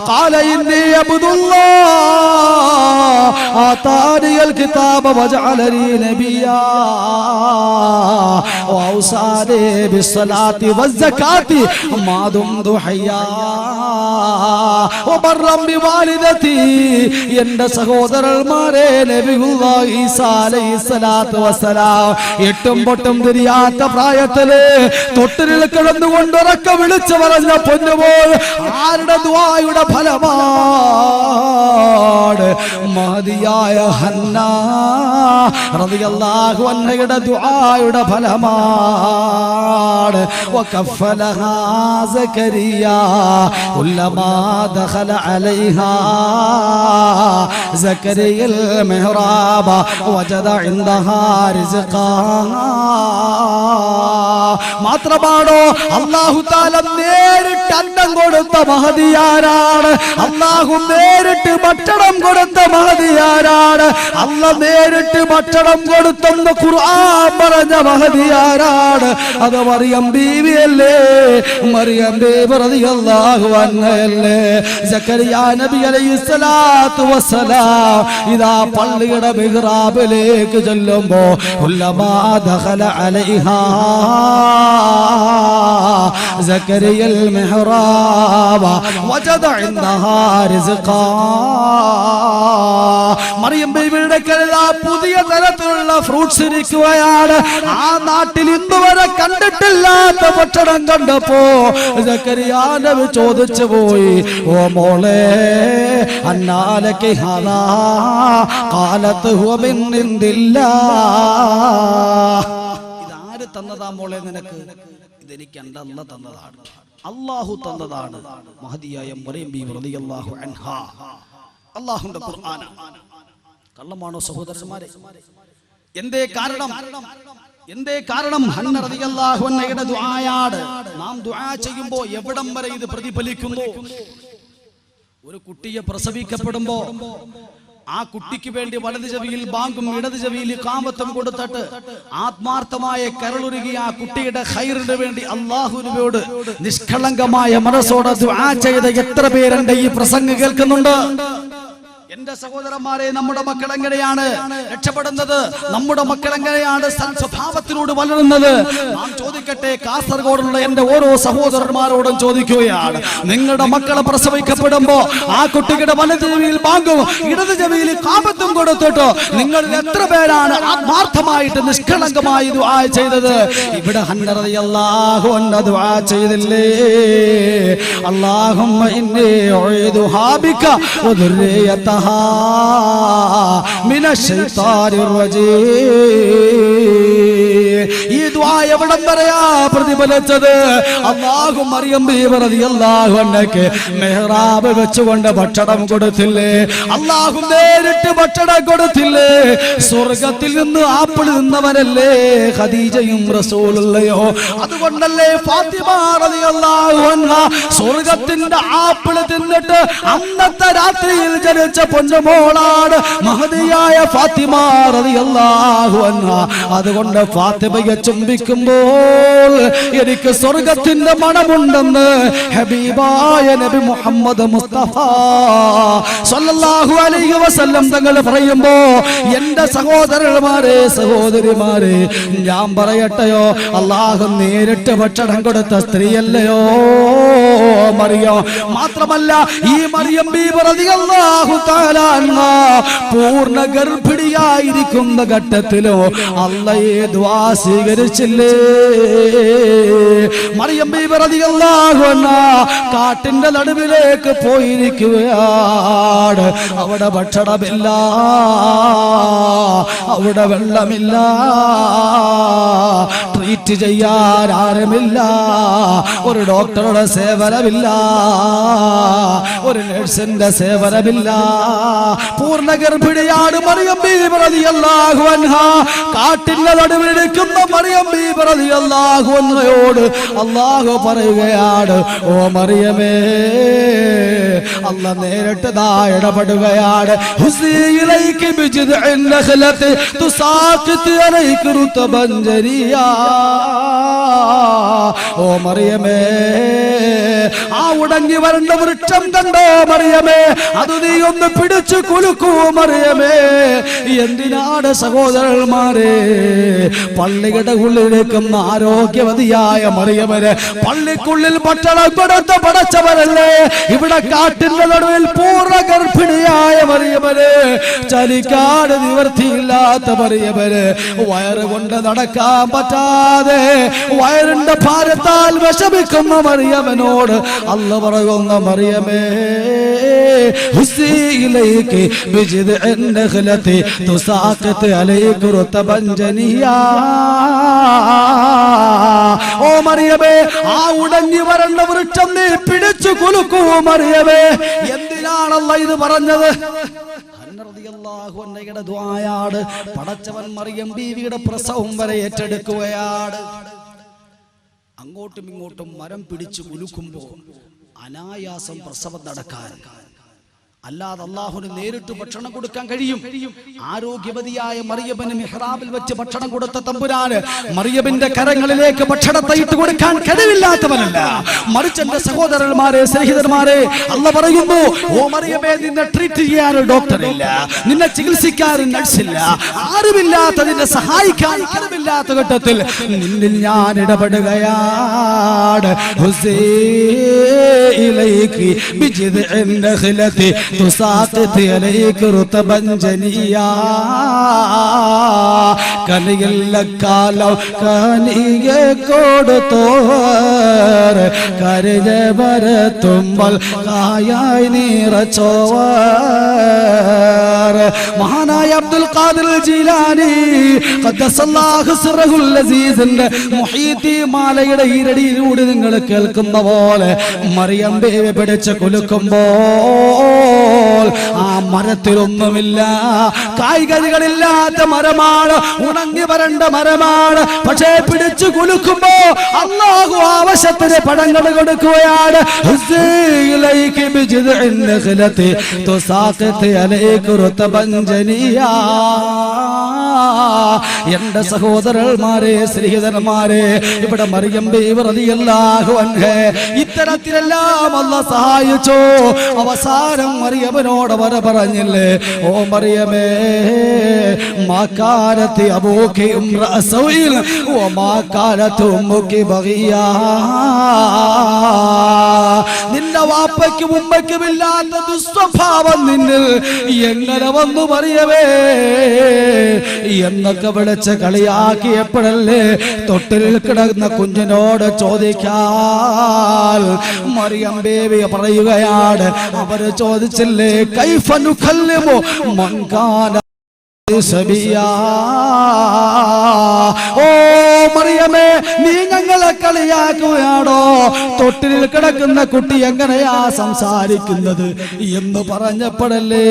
قال إني عبد الله آتاني الكتاب وجعلني نبيا وأوصاني بالصلاة والزكاة ما دمت حيا وبرا بوالدتي എന്റെ സഹോദരന്മാരെ നബിയുള്ള ഈസാ അലൈഹി സ്വലാത്തു വസ്സലാം എട്ടും പൊട്ടും തിരിയാത്ത പ്രായത്തില് തൊട്ടിലിൽ കിടന്നുകൊണ്ട് ഉറക്ക വിളിച്ചു പറഞ്ഞ പൊന്നുപോൽ ആരുടെ ദ്വായുടെ ഫലമാണ്. മഹതിയായ ഹന്ന. റളിയല്ലാഹു അൻഹയുടെ ദുആയുടെ ഫലമാണ്. വകഫലഹാ സകരിയ. കുല്ലമാ ദഖല അലൈഹാ. زكريا المهراب وجد عندها رزقا മാത്രമാണോ അള്ളാഹു താല നേരിട്ട് അന്നം കൊടുത്ത മഹതിയാരാണ് അള്ളാഹു നേരിട്ട് ഭക്ഷണം കൊടുത്ത മഹതിയാരാണ് അല്ല നേരിട്ട് ഭക്ഷണം കൊടുത്തെന്ന് ഖുർആൻ പറഞ്ഞ മഹതിയാരാണ് അത് മറിയം ബീവിയല്ലേ മറിയം ബീവി റളിയല്ലാഹു അൻഹയല്ലേ സക്കരിയ നബി അലൈഹി സ്വലാത്തു വസ്സലാം ഇതാ പള്ളിയുടെ മിഹ്റാബിലേക്ക് ചെല്ലുമ്പോ ഉല്ലമാ ദഖല അലൈഹാ زكريا المحراب وجد عندها رزقا മറിയം ബേബിയുടെ കരുതാ പുതിയ തരത്തിലുള്ള ഫ്രൂട്ട്സ് ഇരിക്കുകയാണ്. ആ നാട്ടിൽ ഇന്ന് വരെ കണ്ടിട്ടില്ലാത്ത ഭക്ഷണം കണ്ടപ്പോ നബി ചോദിച്ചു പോയി ഓ മോളെ അന്നാലക്ക് കാലത്ത് ഹോമിന്നില്ല ഇതാര് തന്നതാ മോളെ നിനക്ക്? ഇതെനിക്ക് എന്റെ തന്നതാണ്. അള്ളാഹു തന്നതാണ്. മഹതിയായ മറിയം ബി അൻഹ. അള്ളാഹുന്റെ ഖുർആന കള്ളമാണോ സഹോദരന്മാരെ? എന്തേ കാരണം? എന്തേ കാരണം? ദുആയാണ്. നാം ദുആ ചെയ്യുമ്പോൾ എവിടം വരെ ഇത് പ്രതിഫലിക്കുന്നു. ഒരു കുട്ടിയെ പ്രസവിക്കപ്പെടുമ്പോ ആ കുട്ടിക്ക് വേണ്ടി വലത് ചെവിയിൽ ബാങ്കും ഇടത് ചെവിയിൽ കാമത്തും കൊടുത്തിട്ട് ആത്മാർത്ഥമായ കരളുരുകി ആ കുട്ടിയുടെ ഹൈറിന് വേണ്ടി അള്ളാഹുവിനോട് നിഷ്കളങ്കമായ മനസ്സോടെ ചെയ്ത എത്ര പേരുണ്ട് ഈ പ്രസംഗം കേൾക്കുന്നുണ്ട്? എന്റെ സഹോദരന്മാരെ നമ്മുടെ മക്കൾ എങ്ങനെയാണ് രക്ഷപ്പെടുന്നത്? നമ്മുടെ മക്കൾ എങ്ങനെയാണ് സ്വഭാവത്തിലൂടെ വളരുന്നത്? നാം ചോദിക്കട്ടെ കാസർഗോഡുള്ള എന്റെ ഓരോ സഹോദരന്മാരോടും ചോദിക്കുകയാണ്. നിങ്ങളുടെ മക്കളെ പ്രസവിക്കപ്പെടുമ്പോ ആ കുട്ടികളുടെ വലത് ചെവിയിൽ ബാങ്കും ഇടത് ചെവിയിൽ കാപത്തും കൊടുത്തിട്ട് നിങ്ങൾ എത്ര പേരാണ് ആത്മാർത്ഥമായിട്ട് നിഷ്കളങ്കമായി ചെയ്തത്? ഇവിടെ അല്ലാഹു ദുആ ചെയ്തില്ലേ? ബിക വദുർരിയതഹാ الشيطان റജീം. ഈ ദുആ എവിടം വരെയാ പ്രതിഫലിച്ചത്? അള്ളാഹു മറിയം ബീവറതി അള്ളാഹു അന്നക്ക് മെഹ്റാബ് വെച്ചുകൊണ്ട് ഭക്ഷണം കൊടുത്തില്ലേ? അള്ളാഹു നേരിട്ട് ഭക്ഷണം കൊടുത്തില്ലേ? സ്വർഗത്തിൽ നിന്ന് ആപ്പിൾ നിന്നവനല്ലേ ഖദീജയും റസൂലുള്ളയോ? അതുകൊണ്ടല്ലേ ഫാത്തിമ അള്ളാഹു അൻഹ സ്വർഗത്തിന്റെ ആപ്പിൾ തിന്നിട്ട് അന്നത്തെ രാത്രിയിൽ ജനിച്ച പൊന്നുമോളാണ് മഹതിയായ ഫാത്തിമ അള്ളാഹു അൻഹ. അതുകൊണ്ട് ഫാത്തിമയെ ചുംബിക്കുമ്പോൾ എനിക്ക് സ്വർഗത്തിന്റെ മണമുണ്ടെന്ന് ഹബീബായ നബി മുഹമ്മദ് മുസ്തഫ സല്ലല്ലാഹു അലൈഹി വസല്ലം തങ്ങൾ പറയുമ്പോ എന്റെ സഹോദരന്മാരെ സഹോദരിമാരെ ഞാൻ പറയട്ടെയോ? അള്ളാഹു നേരിട്ട് ഭക്ഷണം കൊടുത്ത സ്ത്രീയല്ലയോ? മറിയോ. മാത്രമല്ല ഈ മറിയം ബീബി റളിയല്ലാഹു തആല അൻഹ പൂർണ ഗർഭിണിയായിരിക്കുന്ന ഘട്ടത്തിലോ അള്ളയെ ദ്വാ സ്വീകരിച്ചില്ലേ? മറിയം ബീവറതിയല്ലാകുന്ന കാട്ടിന്റെ നടുവിലേക്ക് പോയിരിക്കുകയാണ്. അവിടെ ഭക്ഷണമില്ല അവിടെ വെള്ളമില്ല ട്രീറ്റ് ചെയ്യാൻ ആരുമില്ല. ഒരു ഡോക്ടറുടെ സേവനമില്ല. ഒരു നഴ്സിന്റെ സേവനമില്ല. പൂർണ ഗർഭിണിയാണ് മറിയം കാട്ടിന്റെ നടുവിലിരിക്കുന്ന മറിയം ബീബി അള്ളാഹു എന്നയോട് അല്ലാഹു പറയുകയാണ് ഓ മറിയമേ അല്ല നേരിട്ട് ദാ ഇടപെടുകയാണ് ഹുസീലൈക്ക് ബിജിദ്ഇൻ നഖലത്ത് തുസാഖിത് അലൈക റുതബൻ ജരിയാ. ഓ മറിയമേ ആ ഉടങ്ങി വരണ്ട വൃക്ഷം കണ്ടോ മറിയമേ? അത് നീ ഒന്ന് പിടിച്ചു കുലുക്കൂ മറിയമേ. എന്തിനാണ് സഹോദരന്മാരെ? പള്ളിയുടെ ഉള്ളിലേക്കുന്ന ആരോഗ്യവതിയായ മറിയമര് പള്ളിക്കുള്ളിൽ ഭക്ഷണം പടച്ചവരല്ലേ? ഇവിടെ കാട്ടിന്റെ നടുവിൽ പൂർണ ഗർഭിണിയായ മറിയമര് ചലിക്കാട് നിവർത്തിയില്ലാത്ത മറിയമര് വയറ് കൊണ്ട് നടക്കാൻ പറ്റാതെ വയറിന്റെ ഭാരത്താൽ വിഷമിക്കുന്ന മറിയമനോട് അല്ല പറയുന്ന മറിയമേ ഹുസീലേക്ക് ബിജിദ് എന്നഖലത്തെ തുസാഖത്ത് അലൈക റുതബൻ ജനിയ ഓ മറിയമേ ആ ഉടഞ്ഞു വരണ്ട വൃക്ഷം നീ പിടിച്ചു കുലുക്കൂ മറിയമേ. എന്തിനാണ് എന്തിനാണല്ല ഇത് പറഞ്ഞത്? ദുആയാണ്. പടച്ചവൻ മറിയം ബീവിയുടെ പ്രസവം വരെ ഏറ്റെടുക്കുകയാണ്. അങ്ങോട്ടും ഇങ്ങോട്ടും മരം പിടിച്ച് കുലുക്കുമ്പോൾ അനായാസം പ്രസവം നടക്കാൻ. അല്ലാതെ അള്ളാഹുന് നേരിട്ട് ഭക്ഷണം കൊടുക്കാൻ കഴിയും. ആരോഗ്യവതിയായ മറിയബന് മെഹ്റാബിൽ വെച്ച് ഭക്ഷണം കൊടുത്ത തമ്പുരാന് മറിയബിന്റെ കരങ്ങളിലേക്ക് ഭക്ഷണത്തെ ഇട്ട് കൊടുക്കാൻ കഴിവില്ലാത്തവനല്ല. മറിച്ച് എന്റെ സഹോദരന്മാരെ സ്നേഹിതന്മാരെ അല്ല പറയുന്നു ഓ മറിയമേ നിന്നെ ട്രീറ്റ് ചെയ്യാൻ ഡോക്ടർ ഡോക്ടറില്ല നിന്നെ ചികിത്സിക്കാൻ നഴ്സില്ല ആരുമില്ലാത്ത നിന്നെ സഹായിക്കാൻ ഇല്ലാത്ത ഘട്ടത്തിൽ നിന്നിൽ ഞാൻ ഇടപെടുകയാണ്. കലയില്ലക്കാലം കനിയെ കൊടുത്തോർ കരുത വരത്തുമ്പോൾ കായായി നീറച്ചോവർ മഹാനായ അബ്ദുൽ ഖാദിർ ജിലാനി ഖദ്ദസല്ലാഹു അസീസിന്റെ മുഹീത്തി മാലയുടെ ഈരടിയിലൂടെ നിങ്ങൾ കേൾക്കുന്ന പോലെ മറിയം ബേബി പിടിച്ച് കുലുക്കുമ്പോൾ ആ മരത്തിലൊന്നുമില്ല. കായ്കനികളില്ലാത്ത മരമാണ്. ഉണങ്ങി വരണ്ട മരമാണ്. പക്ഷേ പിടിച്ചു കുലുക്കുമ്പോ അള്ളാഹു ആവശ്യത്തിന് പടങ്ങൾ കൊടുക്കുകയാണ്. ഹുസൈലേക്ക് എന്റെ സഹോദരന്മാരെ സ്നേഹിതന്മാരെ ഇവിടെ മറിയം ഇത്തരത്തിലെല്ലാം അല്ല സഹായിച്ചു. അവസാനം മറിയവനോട് വര പറഞ്ഞില്ലേ ഓ മറിയമേ മാക്കാലത്ത് അബൂക്കി ഓ മാക്കാലത്ത് ഉമ്മുക്കി ബഗിയാ. നിന്റെ വാപ്പയ്ക്കും ഉമ്മയ്ക്കും ഇല്ലാത്ത ദുസ്വഭാവം നിന്നിൽ എങ്ങനെ വന്നു പറയവേ എന്നൊക്കെ വിളിച്ച് കളിയാക്കിയപ്പോഴല്ലേ തൊട്ടിൽ കിടന്ന കുഞ്ഞിനോട് ചോദിക്കാൻ മറിയം ബേബി പറയുകയാണ് അവർ ചോദിച്ചില്ലേ കൈഫനു കല്ലുമോ മങ്കാന സബിയാ. ഓ മറിയമേ നീ ഞങ്ങളെ കളിയാക്കുകയാണോ? തൊട്ടിലിൽ കിടക്കുന്ന കുട്ടി എങ്ങനെയാ സംസാരിക്കുന്നത് എന്ന് പറഞ്ഞപ്പോഴല്ലേ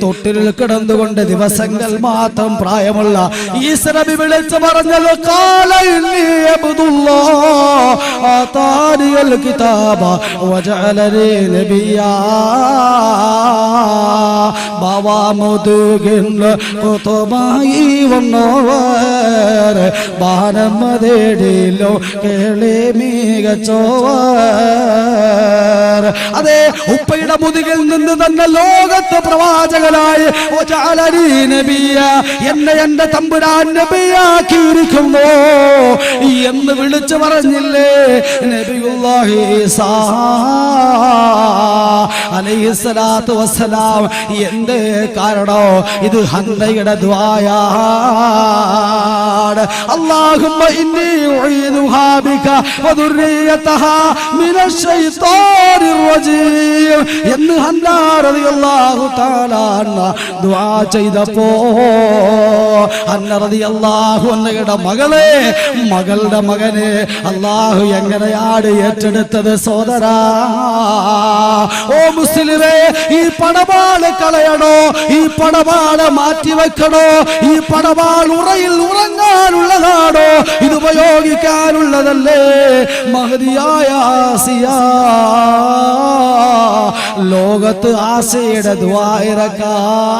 തൊട്ടിലിൽ കിടന്നുകൊണ്ട് ദിവസങ്ങൾ മാത്രം പ്രായമുള്ള ഈശ്വരബി വിളിച്ചു പറഞ്ഞത് കിതാബ വജഅലനി നബിയാ ബാവാ മുതുകിൽ കുത്തുമായി വന്നോവർ ബാനമതേടിലോ കേളി മികച്ചോവർ അതെ ഉപ്പയുടെ മുതുകിൽ നിന്ന് തന്നെ ലോകത്ത് പ്രവാചകനായി എന്നെ എന്റെ തമ്പുരാൻ നബിയാക്കിയിരിക്കുന്നു എന്ന് വിളിച്ചു പറഞ്ഞില്ലേ നബിയുല്ലാഹി അലൈഹിസ്സലാത്തു വസ്സലാം എന്തേ കാരണോ? ഇത് ഹന്തയുടെ ദ്വായാണ് അല്ലാഹുമ്മ ഇന്നി ഉഈദുഹാ ബിക വദുർരിയതഹാ മിനശ്ശൈത്വാനിർ റജീം. എന്ന് ഹന്ദ റളിയല്ലാഹു തആല ദുആ ചെയ്തപ്പോ അന്ന റളിയല്ലാഹു അന്നയുടെ മകളെ മകളുടെ മകനെ അല്ലാഹു എങ്ങനെയാണ് ഏറ്റെടുത്തത് സോദരാ ഓ മുസ്ലിമേ ഈ പണമാണ് കളയണോ? ഈ പടവാൾ മാറ്റി വെക്കണോ? ഈ പടവാൾ ഉറയിൽ ഉറങ്ങാനുള്ളതാണോ? ഇത് ഉപയോഗിക്കാനുള്ളതല്ലേ? മഹതിയായ ആസിയ. ലോകത്ത് ആശയുടെ ദ്വായിറക്കാതെ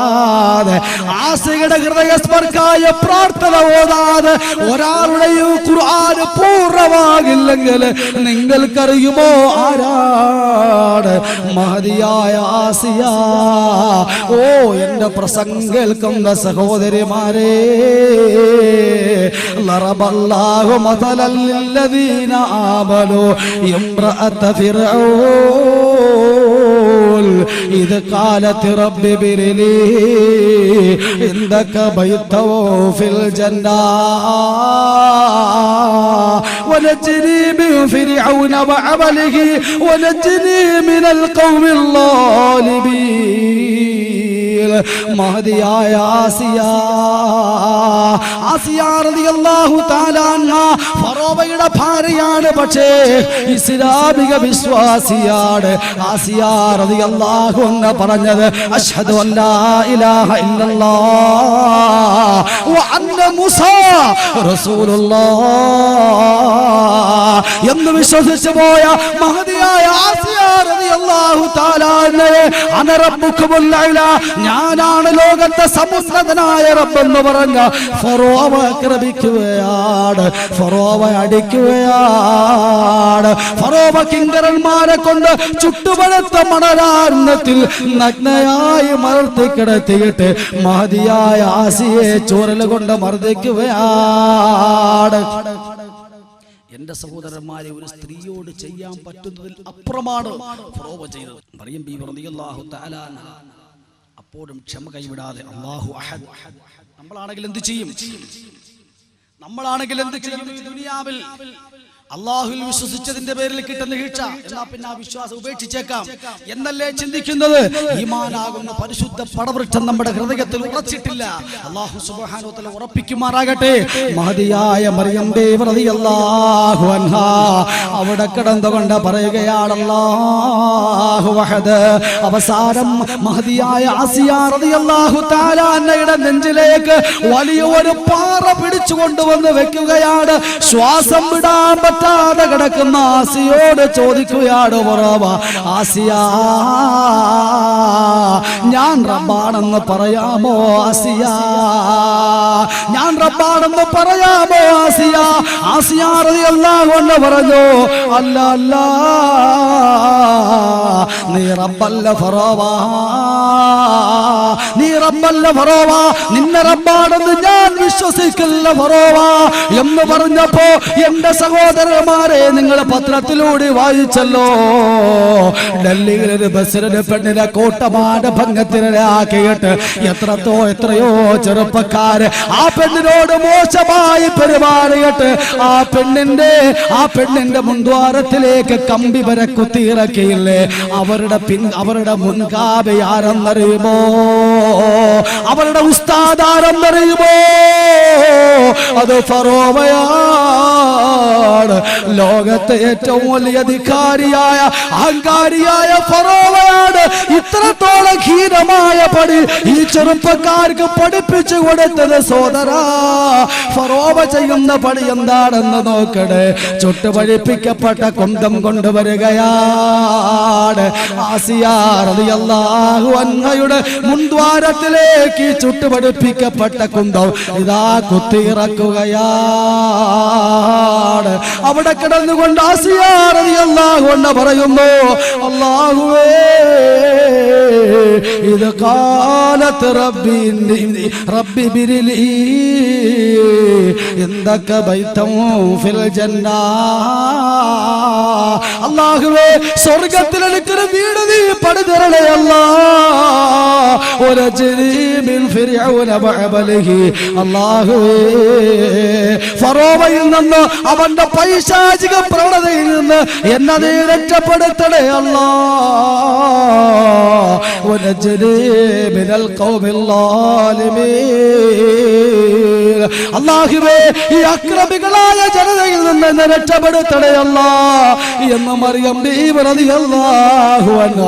ആശയുടെ ഹൃദയസ്പർക്കായ പ്രാർത്ഥന ഓതാതെ ഒരാളുടെയും ഖുർആൻ പൂർണ്ണമാകില്ലെങ്കിൽ നിങ്ങൾക്കറിയുമോ ആരാണ് മഹതിയായ ആസിയ ഓ എന്റെ പ്രസംഗം കേൾക്കുന്ന സഹോദരിമാരെ ലറബല്ലാഹു മതലൽ للذين آمنوا امرأة فرعون إذ قالت رب ابن لي عندك بيتا في الجنة ونجني من فرعون وعمله ونجني من القوم الظالمين മഹതിയായ ആസിയ. ഫറോബയുടെ ഭാര്യയാണ് പക്ഷേ ഇസ്ലാമിക വിശ്വാസിയാണ്. ആസിയാറതി അള്ളാഹു എന്ന് പറഞ്ഞത് അല്ലാ ഇലാഹ ഇല്ലല്ലാഹ് വ അന്ന മുസ റസൂലുള്ളാഹ് എന്ന് വിശ്വസിച്ചു പോയ മഹതിയായ ഞാനാണ് ലോകത്തെ സമുന്നതനായ റബ്ബെന്ന് പറഞ്ഞ ഫറോവ ആക്രമിക്കുകയാണ് ഫറോവ അടിക്കുകയാണ്. ഫറോവ കിങ്കരന്മാരെ കൊണ്ട് ചുട്ടുപഴുത്ത മണരാരണത്തിൽ നഗ്നയായി മലർത്തി കിടത്തിയിട്ട് മഹതിയായ ആസിയെ ചോരൽ കൊണ്ട് മർദ്ദിക്കുകയാണ്. എന്റെ സഹോദരന്മാരെ ഒരു സ്ത്രീയോട് ചെയ്യാൻ പറ്റുന്നതിൽ അപ്പുറമാണ് ചെയ്തത്. തആല അപ്പോഴും ക്ഷമ കൈവിടാതെ അള്ളാഹു അഹദ്. നമ്മളാണെങ്കിൽ എന്ത് ചെയ്യും? നമ്മളാണെങ്കിൽ എന്ത് ചെയ്യും ദുനിയാവിൽ? അള്ളാഹുവിൽ വിശ്വസിച്ചതിന്റെ പേരിൽ കിട്ടുന്ന വീഴ്ച എന്നാ പിന്നെ ആ വിശ്വാസം ഉപേക്ഷിച്ചേക്കാം. എന്നല്ലേ ചിന്തിക്കുന്നത്? ഈമാനാകുന്ന പരിശുദ്ധ പടവൃക്ഷം നമ്മുടെ ഹൃദയത്തിൽ ഉറച്ചിട്ടില്ല. അള്ളാഹു സുബാനോത്തല ഉറപ്പിക്കുമാറാകട്ടെ. മഹതിയായ മറിയം ദേവ് അള്ളാഹു അൻഹാ. അവിടെ കിടന്നുകൊണ്ട് പറയുകയാണ് അല്ലാഹു വഹദ്. അവസാനം മഹതിയായ ആസിയ റളിയല്ലാഹു തആല അന്നയുടെ നെഞ്ചിലേക്ക് വലിയ ഒരു പാറ പിടിച്ചു കൊണ്ടുവന്ന് വെക്കുകയാണ്. ശ്വാസം വിടാൻ പറ്റാതെ കിടക്കുന്ന ആസിയോട് ചോദിക്കുകയാണ് പറവ ആസിയ ഞാൻ റബ്ബാണെന്ന് പറയാമോ ആസിയ? ഞാൻ റബ്ബാണെന്ന് പറയാമോ ആസിയ? ആസിയ അൻഹ പറഞ്ഞു അല്ല അല്ല നീ റബ്ബല്ല ഫറോവ നീ റബ്ബല്ല ഫറോവ നിന്നെ റബ്ബാണെന്ന് ഞാൻ വിശ്വസിക്കില്ല ഫറോവ. എന്ന് പറഞ്ഞപ്പോ എന്റെ സഹോദരന്മാരെ നിങ്ങൾ പത്രത്തിലൂടെ വായിച്ചല്ലോ. ഡൽഹിയിൽ ഒരു ബസ്സിലൊരു പെണ്ണിനെ ഭംഗത്തിനെ ആക്കിയിട്ട് എത്രത്തോ എത്രയോ ചെറുപ്പക്കാര് ആ പെണ്ണിനോട് മോശമായി പെരുമാറിയിട്ട് ആ പെണ്ണിന്റെ ആ പെണ്ണിന്റെ മുൻദ്വാരത്തിലേക്ക് കമ്പി വരെ കുത്തിയിറക്കിയില്ലേ? അവരുടെ പിൻ അവരുടെ മുൻകാബ് ആരെന്നറിയുമോ അവരുടെ ആരെന്നറിയുമോ അത് ഫറോവയാണ്. ലോകത്തെ ഏറ്റവും വലിയ അധികാരിയായ അഹങ്കാരിയായ ഫറോവയാണ്. ഇത്രത്തോളം ഹീനമായ പടി ഈ ചെറുപ്പക്കാർക്ക് പഠിപ്പിച്ചു കൊടുത്തത് സോദരാ ഫറോവ ചെയ്യുന്ന പടി എന്താണെന്ന് നോക്കണേ. ചുട്ടുപഴിപ്പിക്കപ്പെട്ട കുന്തം കൊണ്ടുവരികയാണ്. ആസിയാർ ആസിയാറിയല്ലാഹു അന്നയുടെ മുൻദ്വാരത്തിലേക്ക് ഈ ചുട്ടുപടിപ്പിക്കപ്പെട്ട കുന്തം ഇതാ കുത്തിയിറക്കുകയാണ്. അവിടെ കിടന്നുകൊണ്ട് ആസിയാറിയല്ലാഹു എന്ന് പറയുന്നു അള്ളാഹുവേ ഇത് കാലത്ത് റബ്ബി റബ്ബി ബിരിലി എന്തൊക്കെ ബൈത്തമോ ഫിൽ ജന്ന. അള്ളാഹുവേ സ്വർഗത്തിൽ എനിക്കൊരു വീട് നീ പടുതിറളെ നിന്ന് അവന്റെ പൈശാചിക പ്രവണതയിൽ നിന്ന് എന്നെ നീ രക്ഷപ്പെടുത്തണേ അള്ളാഹുവേ ഈ അക്രമികളായ ജനതയിൽ നിന്ന് രക്ഷപ്പെടുത്തണേ അല്ലാ. എന്ന് മറിയം ദീവ്രതി അല്ലാഹു അല്ല.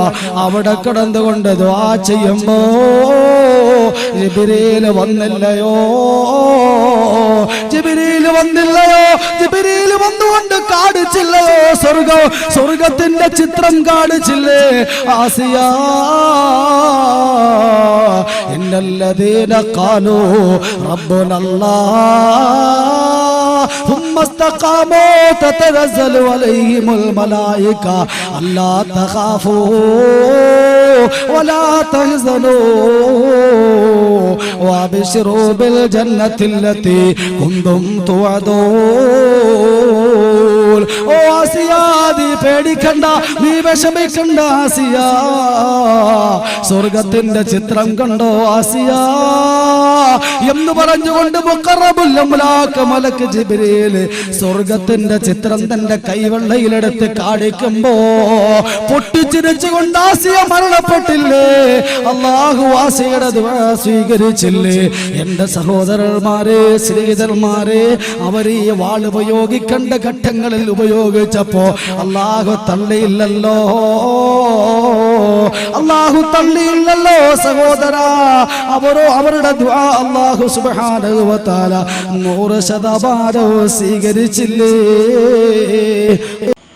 അവിടെ കിടന്നുകൊണ്ട് ദ്വാ ചെയ്യുമ്പോ ജിബിരിയിൽ വന്നില്ലയോ? ജിബിരിയിൽ വന്നില്ലയോ? ജിബിരിയിൽ വന്നുകൊണ്ട് കാണിച്ചില്ലയോ? സ്വർഗം സ്വർഗത്തിന്റെ ചിത്രം കാണിച്ചില്ലേ? ആസിയ ഇന്നല്ലതീന കാലോ റബ്ബുനല്ലാഹ് ثم استقاموا تتنزل عليهم الملائكة. ألا تخافوا ولا تحزنوا وابشروا بالجنة التي كنتم توعدون. ഓ ആസിയാദി പേടി പേടിക്കണ്ട നീ വിഷമിക്കണ്ട ആസിയ. സ്വർഗത്തിന്റെ ചിത്രം കണ്ടോ ആസിയ? എന്ന് പറഞ്ഞുകൊണ്ട് മലക്ക് ജിബിരിയിൽ സ്വർഗത്തിന്റെ ചിത്രം തന്റെ കൈവെള്ളയിലെടുത്ത് കാണിക്കുമ്പോ പൊട്ടിച്ചിരിച്ചുകൊണ്ട് ആസിയ മരണപ്പെട്ടില്ലേ? അള്ളാഹു ആസിയുടെ സ്വീകരിച്ചില്ലേ? എന്റെ സഹോദരന്മാരെ സ്നേഹിതന്മാരെ അവർ ഈ വാൾ ഉപയോഗിക്കേണ്ട ഘട്ടങ്ങളിൽ ഉപയോഗിച്ചപ്പോ അള്ളാഹു തള്ളിയില്ലല്ലോ. അള്ളാഹു തള്ളിയില്ലല്ലോ സഹോദര. അവരോ അവരുടെ അള്ളാഹു സുബാനുവത്താല നൂറ് ശതമാനവും സ്വീകരിച്ചില്ലേ.